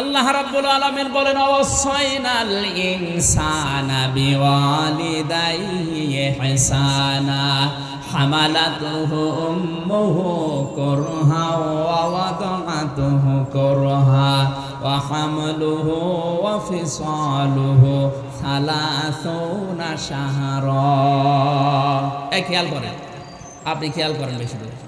আল্লাহ রাব্বুল আলামিন বলেন অবসাইনাল ইনসানা বিওয়ালিদাইহি ইহসানা, হামালাতুহু উম্মুহু কুরহা ওয়া ওয়াদাআতুহু কুরহা ওয়া হামলুহু ওয়া ফিসালুহু সালাসুনা শাহরা। এই খেয়াল করেন, আপনি খেয়াল করেন বেশি করে।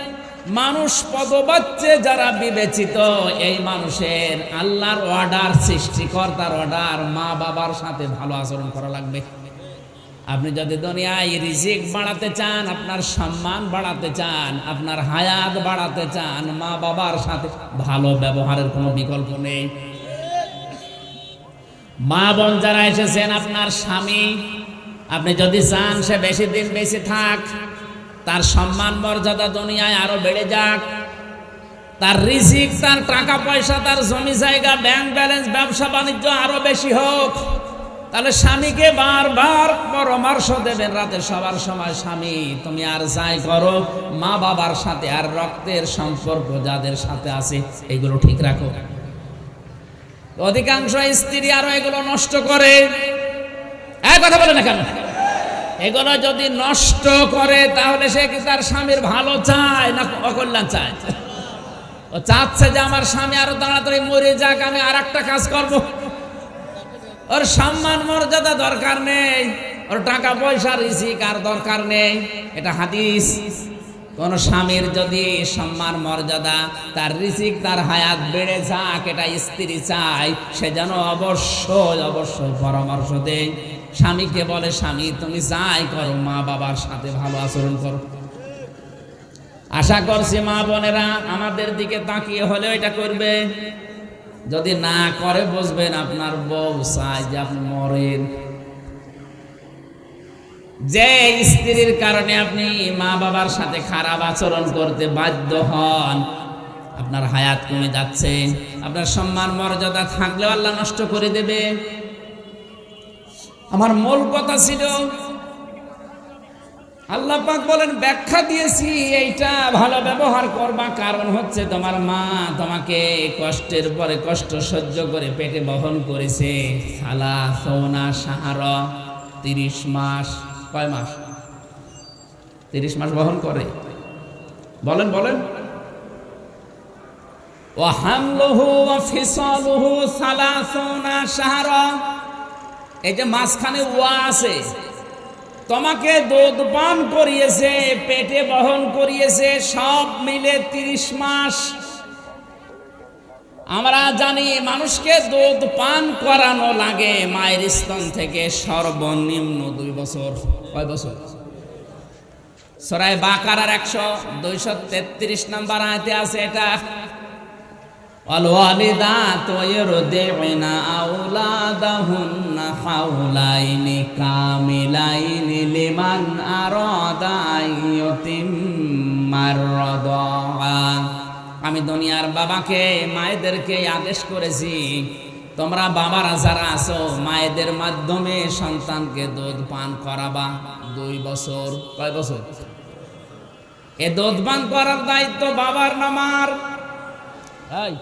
মানুষ পদবাচ্চে যারা বিবেচিত, এই মানুষের আল্লাহর অর্ডার সৃষ্টিকর্তার অর্ডার মা বাবার সাথে ভালো আচরণ করা লাগবে। আপনি যদি দুনিয়ায় রিজিক বাড়াতে চান, আপনার সম্মান বাড়াতে চান, আপনার হায়াত বাড়াতে চান, মা বাবার সাথে ভালো ব্যবহারের কোনো বিকল্প নেই। মা বোন যারা এসেছেন, আপনার স্বামী, আপনি যদি চান সে বেশি দিন বেশি থাক তার সম্মান মর্যাদা দুনিয়ায় আরও বেড়ে যাক। তার রিজিক, তার টাকা পয়সা, তার জমি জায়গা ব্যাংক ব্যালেন্স ব্যবসা বাণিজ্য আরও বেশি হোক। তাহলে স্বামীকে বারবার পরামর্শ দেবেন রাতে সবার সময়, স্বামী, তুমি আর যাই করো, মা বাবার সাথে আর রক্তের সম্পর্ক যাদের সাথে আছে, এগুলো ঠিক রাখো। অধিকাংশ স্ত্রী আরও এগুলো নষ্ট করে। এক কথা বলে না কেন? এগুলো যদি নষ্ট করে, তাহলে সে কি তার স্বামীর ভালো চায় না অকল্যাণ চায়? ও চাচ্ছে যে আমার স্বামী আরও তাড়াতাড়ি মরে যাক, আমি আর একটা কাজ করব। ওর সম্মান মর্যাদা দরকার নেই, ওর টাকা পয়সা রিসিক আর দরকার নেই। এটা হাদিস। কোন স্বামীর যদি সম্মান মর্যাদা, তার রিসিক তার হায়াত বেড়ে যাক, এটা স্ত্রী চায়, সে যেন অবশ্যই অবশ্যই পরামর্শ দেয়। স্বামীকে বলে, স্বামী, তুমি যাই করো, মা বাবার সাথে ভালো আচরণ করো। আশা করছি মা বোনেরা, আমাদের দিকে তাকিয়ে হলে এটা করবে। যদি না করে, বুঝবেন আপনার বউ চায় যে আপনি মরেন। যে স্ত্রীর কারণে আপনি মা বাবার সাথে খারাপ আচরণ করতে বাধ্য হন, আপনার হায়াত কমে যাচ্ছে। আপনার সম্মান মর্যাদা থাকলেও আল্লাহ নষ্ট করে দেবে। আমার মূল কথা ছিল, আল্লাহ পাক বলেন, ব্যাখ্যা দিয়েছি, এইটা ভালো ব্যবহার করবা, কারণ হচ্ছে তোমার মা তোমাকে কষ্টের পরে কষ্ট সহ্য করে পেটে বহন করেছে। সালা সৌনা সাহার তিরিশ মাস, কয় মাস? তিরিশ মাস বহন করে। বলেন বলেন। ও হামলুহু ও সালা সালাসুনা সাহারা এই যে মাঝখানে ওয়া আছে, তোমাকে দুধ পান করিয়েছে, পেটে বহন করিয়েছে, সব মিলে তিরিশ মাস। আমরা জানি মানুষকে দুধ পান করানো লাগে মায়ের স্তন থেকে সর্বনিম্ন দুই বছর। কয় বছর? সরাই বাকারার একশো দুইশো তেত্রিশ নাম্বার আয়তে আছে এটা। অলওয়ালিদা তৈর দেবে না আউলা أولادهن حولين كاملين لمن أراد أن يتم الرضاعة আমি দুনিয়ার বাবাকে মায়েদেরকে আদেশ করেছি তোমরা বাবারা যারা আছো মায়েদের মাধ্যমে সন্তানকে দুধ পান করাবা দুই বছর কয় বছর এ দুধ পান করার দায়িত্ব বাবার নামার এই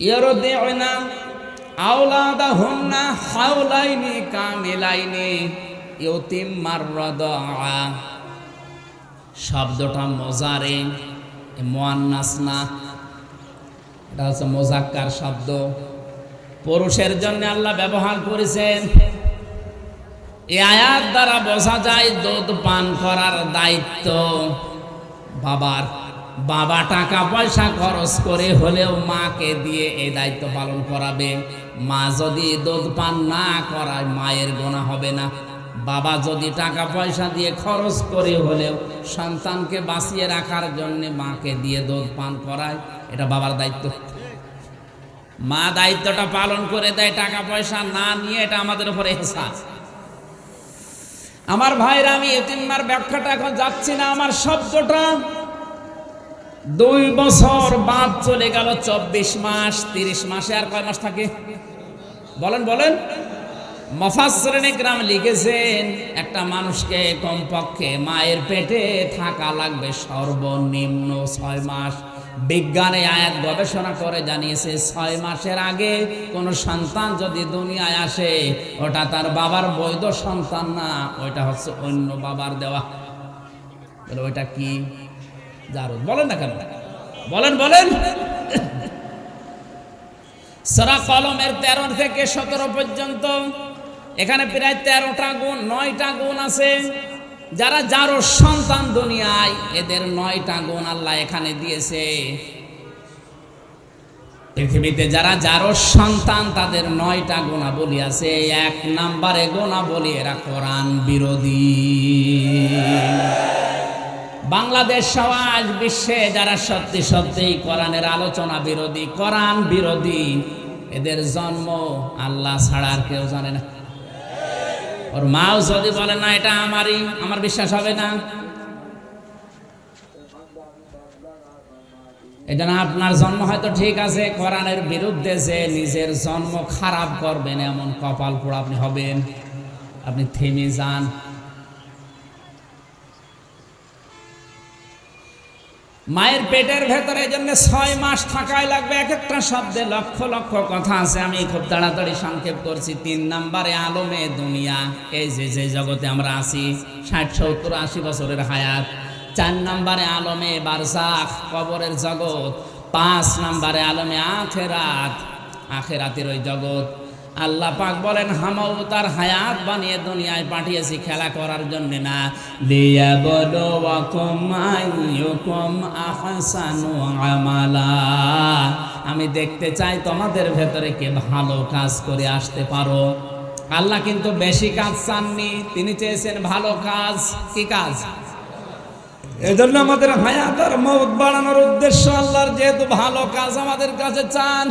ইয়ারদিউনা আওলাদাহুন্না হাওলাইনি কামিলাইনি ইউতিম্মার রাদা শব্দটা মজারে মোয়ান্নাস না। এটা হচ্ছে মোজাক্কার শব্দ। পুরুষের জন্য আল্লাহ ব্যবহার করেছেন। এই আয়াত দ্বারা বোঝা যায় দুধ পান করার দায়িত্ব বাবার। বাবা টাকা পয়সা খরচ করে হলেও মাকে দিয়ে এই দায়িত্ব পালন করাবে। মা যদি দুধ পান না করায় মায়ের গোনা হবে না। বাবা যদি টাকা পয়সা দিয়ে খরচ করে হলেও সন্তানকে বাঁচিয়ে রাখার জন্য মাকে দিয়ে দুধ পান করায়, এটা বাবার দায়িত্ব। মা দায়িত্বটা পালন করে দেয়, টাকা পয়সা না নিয়ে এটা আমাদের উপরে এহসাস আমার ভাইরা আমি এতিম্মার ব্যাখ্যাটা এখন যাচ্ছি না, আমার শব্দটা দুই বছর বাদ চলে গেল চব্বিশ মাস, তিরিশ মাসে আর কয় মাস থাকে? বলেন বলেন। গ্রাম লিখেছেন, একটা মানুষকে কমপক্ষে মায়ের পেটে থাকা লাগবে সর্বনিম্ন ছয় মাস। বিজ্ঞানে আয়াত গবেষণা করে জানিয়েছে, ছয় মাসের আগে কোনো সন্তান যদি দুনিয়ায় আসে, ওটা তার বাবার বৈধ সন্তান না, ওইটা হচ্ছে অন্য বাবার দেওয়া। ওইটা কি? জারুদ বলেন না কেন? বলেন বলেন। সরা কলমের তেরো থেকে সতেরো পর্যন্ত এখানে প্রায় তেরোটা গুণ, নয়টা গুণ আছে। যারা যারো সন্তান দুনিয়ায়, এদের নয়টা গুণ আল্লাহ এখানে দিয়েছে। পৃথিবীতে যারা যারো সন্তান, তাদের নয়টা গুণাবলী আছে। এক নাম্বারে গুণাবলী এরা কোরআন বিরোধী। বাংলাদেশ সমাজ বিশ্বে যারা সত্যি সত্যি কোরআনের আলোচনা বিরোধী, কোরআন বিরোধী, এদের জন্ম আল্লাহ ছাড়া আর কেউ জানে না। ওর মাও যদি বলে, না, এটা আমারই, আমার বিশ্বাস হবে না। এটা না আপনার জন্ম হয়তো ঠিক আছে, কোরআনের বিরুদ্ধে যে নিজের জন্ম খারাপ করবেন, এমন কপাল পোড়া আপনি হবেন। আপনি থেমে যান। মায়ের পেটের ভেতরে জন্য ছয় মাস থাকাই লাগবে। এক একটা শব্দে লক্ষ লক্ষ কথা আছে। আমি খুব তাড়াতাড়ি সংক্ষেপ করছি। তিন নাম্বারে আলমে দুনিয়া। এই যে যে জগতে আমরা আছি, ষাট, সত্তর, আশি বছরের হায়াত। চার নাম্বারে আলমে বারসাখ, কবরের জগৎ। পাঁচ নাম্বারে আলমে আখেরাত। আখেরাতের ওই জগৎ। আল্লাহ পাক বলেন হামাও তার হায়াত বানিয়ে দুনিয়ায় পাঠিয়েছি খেলা করার জন্য না। লিয়া বলো আহসানু আমালা। আমি দেখতে চাই তোমাদের ভেতরে কে ভালো কাজ করে আসতে পারো। আল্লাহ কিন্তু বেশি কাজ চাননি, তিনি চেয়েছেন ভালো কাজ। কি কাজ? এজন্য আমাদের হায়াত আর মৌত বাড়ানোর উদ্দেশ্য আল্লাহর যেহেতু ভালো কাজ আমাদের কাছে চান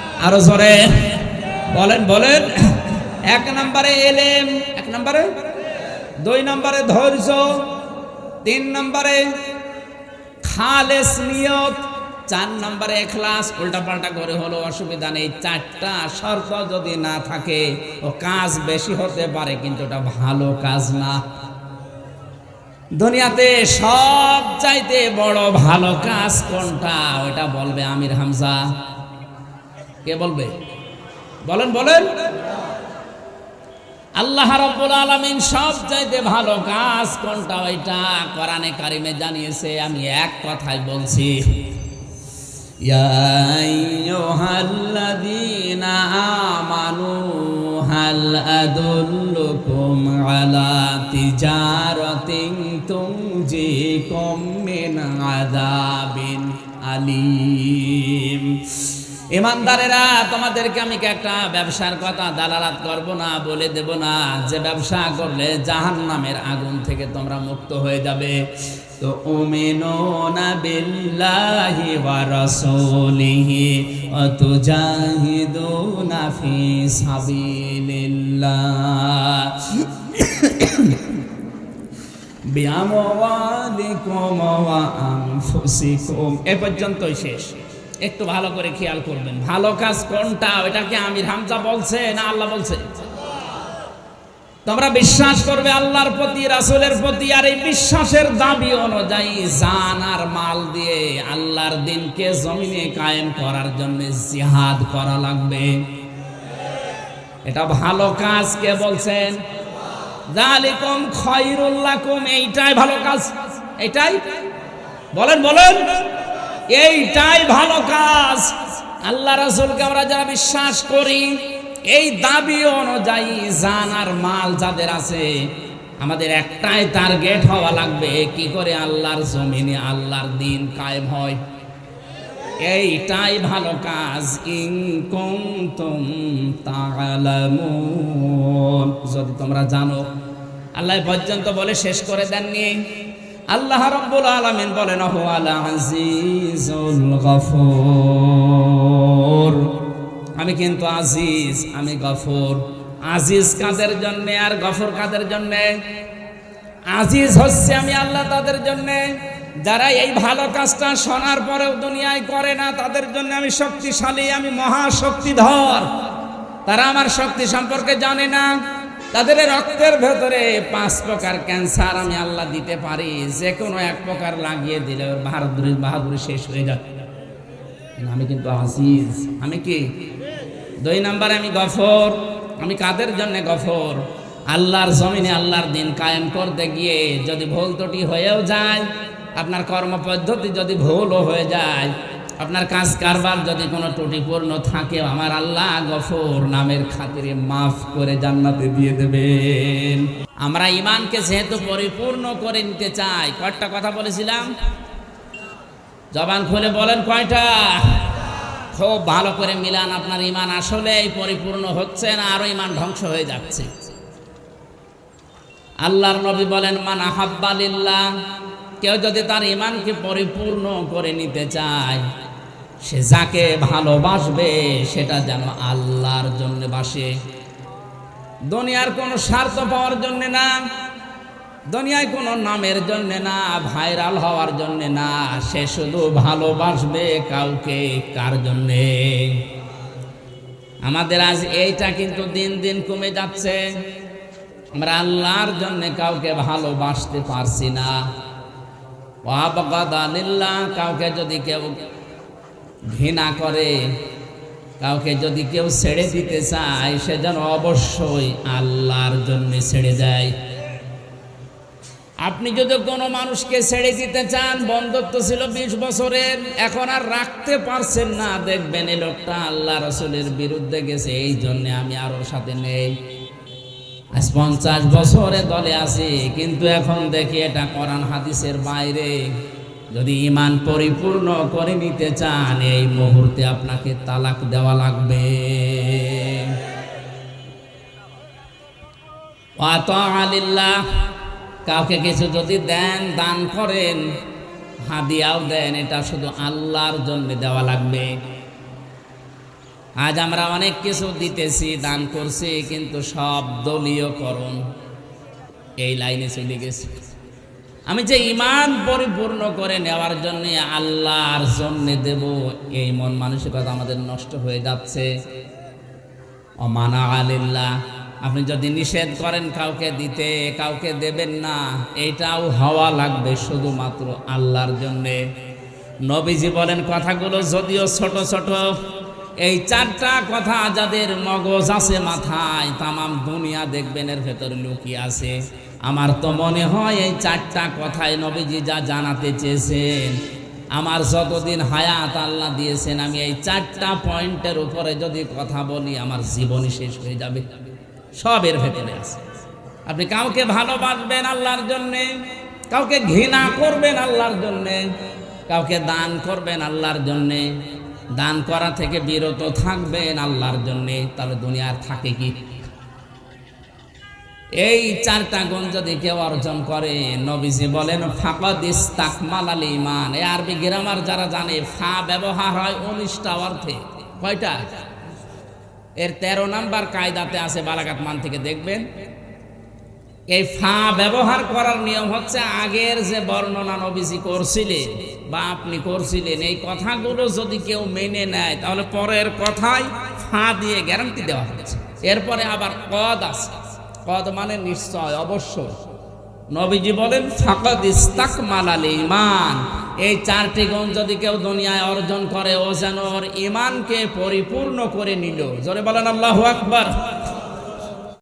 আরও জোরে। বলেন বলেন। এক নম্বরে এলেম, এক নম্বরে? দুই নম্বরে ধৈর্য, তিন নম্বরে খালেস নিয়ত, চার নম্বরে এখলাস। উল্টা পাল্টা করে হলো, অসুবিধা নেই। চারটা শর্ত যদি না থাকে, ও কাজ বেশি হতে পারে, কিন্তু ওটা ভালো কাজ না। দুনিয়াতে সব চাইতে বড় ভালো কাজ কোনটা? ওটা বলবে আমির হামজা। কে বলবে? বলেন বলেন। আল্লাহ রব্বুল আলমিন সব চাইতে ভালো কাজ কোনটা? ওইটা কোরআনে কারিমে জানিয়েছে, আমি এক কথায় বলছি। আমানু, হাল আদুল্লুকুম আলা তিজারাতিন তুমজিকুম মিন আযাবিন আলিম। ইমানদারেরা, তোমাদেরকে আমি একটা ব্যবসার কথা দালালাত করব না, বলে দেব না? যে ব্যবসা করলে জাহান নামের আগুন থেকে তোমরা মুক্ত হয়ে যাবে। তো উমিনুনা বিল্লাহি ওয়া রাসূলিহি ওয়া তুজাহিদুনা ফি সাবিলিল্লাহ। বিআমওয়ালিকুম ওয়া আনফুসিকুম। এ পর্যন্তই শেষ। একটু ভালো করে খেয়াল করবেন। ভালো কাজ কোনটা? ওইটা কি আমির হামজা বলছে না আল্লাহ বলছে? তোমরা বিশ্বাস করবে আল্লাহর প্রতি, রাসুলের প্রতি, আর এই বিশ্বাসের দাবি অনুযায়ী জান আর মাল দিয়ে আল্লাহর দিনকে জমিনে কায়েম করার জন্য জিহাদ করা লাগবে। এটা ভালো কাজ, কে বলছেন? জালিকুম খয়রুল্লাকুম এইটাই ভালো কাজ। এইটাই? বলেন বলেন। এইটাই ভালো কাজ। আল্লাহ রাসূলকে আমরা যারা বিশ্বাস করি, এই দাবি অনুযায়ী জান আর মাল যাদের আছে, আমাদের একটাই টার্গেট হওয়া লাগবে, কি করে আল্লাহর জমিনে আল্লাহর দিন কায়েম হয়? এইটাই ভালো কাজ। ইন কুনতুম তাআলামুন। যদি তোমরা জানো, আল্লাহ পর্যন্ত বলে শেষ করে দেননি। আল্লাহ রাব্বুল আলামিন বলেন আলা আমি কিন্তু আজিজ, আমি গফুর। আজিজ কাদের জন্য আর গফুর কাদের জন্য? আজিজ হচ্ছে আমি আল্লাহ তাদের জন্য। যারা এই ভালো কাজটা শোনার পরেও দুনিয়ায় করে না, তাদের জন্য আমি শক্তিশালী, আমি মহাশক্তিধর। তারা আমার শক্তি সম্পর্কে জানে না। তাদের রক্তের ভেতরে পাঁচ প্রকার ক্যান্সার আমি আল্লাহ দিতে পারি। যে কোনো এক প্রকার লাগিয়ে দিলে ওর বাহাদুরি বাহাদুরি শেষ হয়ে যাবে। আমি কিন্তু আজিজ। আমি কি? দুই নাম্বারে আমি গফর। আমি কাদের জন্য গফর? আল্লাহর জমিনে আল্লাহর দিন কায়েম করতে গিয়ে যদি ভুল ত্রুটি হয়েও যায়, আপনার কর্মপদ্ধতি যদি ভুলও হয়ে যায় আপনার কাজ কারবার যদি কোনো ত্রুটিপূর্ণ থাকে, আমার আল্লাহ গফর নামের খাতিরে মাফ করে জান্নাতে দিয়ে দেবেন। আমরা ইমানকে যেহেতু পরিপূর্ণ করে নিতে চাই কয়টা কথা বলেছিলাম। জবান খুলে বলেন কয়টা? খুব ভালো করে মিলান, আপনার ইমান আসলে পরিপূর্ণ হচ্ছে না, আরও ইমান ধ্বংস হয়ে যাচ্ছে। আল্লাহর নবী বলেন, মান আহাব্বালিল্লাহ কেউ যদি তার ইমানকে পরিপূর্ণ করে নিতে চায় সে যাকে ভালোবাসবে, সেটা যেন আল্লাহর জন্য বাসে। দুনিয়ার কোনো স্বার্থ পাওয়ার জন্যে না, দুনিয়ায় কোনো নামের জন্যে না, ভাইরাল হওয়ার জন্যে না, সে শুধু ভালোবাসবে কাউকে কার জন্যে? আমাদের আজ এইটা কিন্তু দিন দিন কমে যাচ্ছে। আমরা আল্লাহর জন্যে কাউকে ভালোবাসতে পারছি না। কাউকে যদি কেউ ঘৃণা করে। কাউকে যদি কেউ ছেড়ে দিতে চায়, সে যেন অবশ্যই আল্লাহর জন্য ছেড়ে দেয়। আপনি যদি কোনো মানুষকে ছেড়ে দিতে চান, বন্ধুত্ব ছিল বিশ বছরের, এখন আর রাখতে পারছেন না। দেখবেন এই লোকটা আল্লাহ রসুলের বিরুদ্ধে গেছে, এই জন্য আমি আর ওর সাথে নেই। আজ পঞ্চাশ বছরে দলে আছি, কিন্তু এখন দেখি এটা কোরআন হাদিসের বাইরে। যদি ইমান পরিপূর্ণ করে নিতে চান, এই মুহূর্তে আপনাকে তালাক দেওয়া লাগবে। আলিল্লাহ কাউকে কিছু যদি দেন, দান করেন, হাদিয়াও দেন, এটা শুধু আল্লাহর জন্য দেওয়া লাগবে। আজ আমরা অনেক কিছু দিতেছি, দান করছি, কিন্তু সব দলীয় করণ এই লাইনে চলে গেছে। আমি যে ইমান পরিপূর্ণ করে নেওয়ার জন্য আল্লাহর জন্য দেব, এই মন মানসিকতা আমাদের নষ্ট হয়ে যাচ্ছে। অমানা আলিল্লাহ, আপনি যদি নিষেধ করেন কাউকে দিতে, কাউকে দেবেন না, এটাও হওয়া লাগবে শুধুমাত্র আল্লাহর জন্যে। নবীজি বলেন কথাগুলো যদিও ছোট ছোট এই চারটা কথা যাদের মগজ আছে মাথায়, তামাম দুনিয়া দেখবেন, এর ভেতরে লুকিয়ে আছে। আমার তো মনে হয় এই চারটা কথায় নবীজি যা জানাতে চেয়েছেন। আমার যতদিন হায়াত আল্লাহ দিয়েছেন, আমি এই চারটা পয়েন্টের উপরে যদি কথা বলি, আমার জীবনই শেষ হয়ে যাবে। সব এর ভেতরে আছে। আপনি কাউকে ভালোবাসবেন আল্লাহর জন্যে, কাউকে ঘৃণা করবেন আল্লাহর জন্যে, কাউকে দান করবেন আল্লাহর জন্যে দান করা থেকে বিরত থাকবেন আল্লাহর জন্যে, তাহলে দুনিয়ার থাকে কি? এই চারটা গুণ যদি কেউ অর্জন করে, নবীজি বলেন, ফাকদ ইস্তাকমাল আল ইমান এই আরবি গ্রামার যারা জানে, ফা ব্যবহার হয় উনিশটা অর্থে। কয়টা? এর তেরো নাম্বার কায়দাতে আছে বালাঘাট মান থেকে দেখবেন। এই ফা ব্যবহার করার নিয়ম হচ্ছে আগের যে বর্ণনা নবীজি করছিলেন বা আপনি করছিলেন, এই কথাগুলো যদি কেউ মেনে নেয়, তাহলে পরের কথায় ফা দিয়ে গ্যারান্টি দেওয়া হচ্ছে এরপরে আবার কদ আছে। কদ মানে নিশ্চয়, অবশ্যই। নবীজি বলেন, ফাকদ ইস্তাক মালাল ইমান এই চারটি গুণ যদি কেউ দুনিয়ায় অর্জন করে, ও যেন ওর ইমানকে পরিপূর্ণ করে নিল। জোরে বলেন আল্লাহ আকবার।